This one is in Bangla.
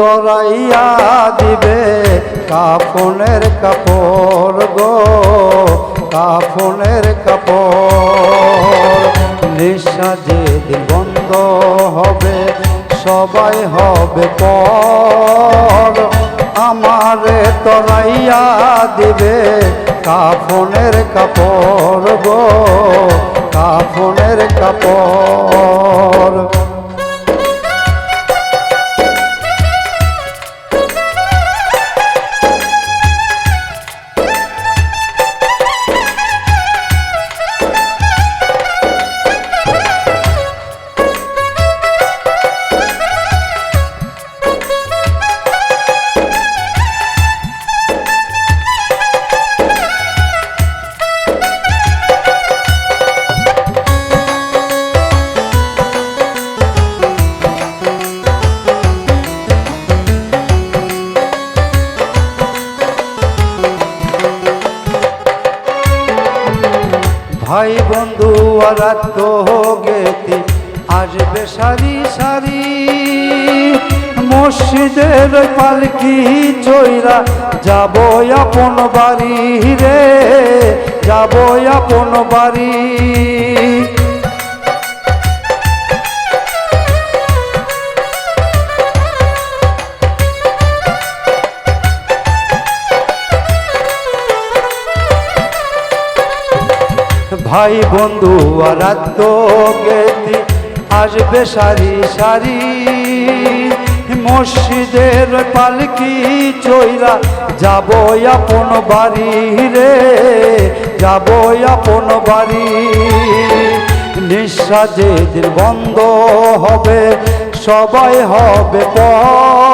তরাইয়া দিবে কাফনের কাপড় গো, কাফনের কাপড়। নিঃশ্বাস যেদিন বন্ধ হবে, সবাই হবে পর। আমারে তরাইয়া দিবে কাফনের কাপড় গো, কাফনের কাপড়। ভাই বন্ধু আর তো গেতি আসবে সারি সারি। মসজিদের পালকি চৈরা যাব আপন বাড়ি রে, যাব আপন বাড়ি। ভাই বন্ধু আর তো গেতি, আসবে সারি সারি। মসজিদের পালকি চৈরা যাব আপন বাড়ি রে, যাব আপন বাড়ি। নিঃশ্বাস যেদিন বন্ধ হবে, সবাই হবে পর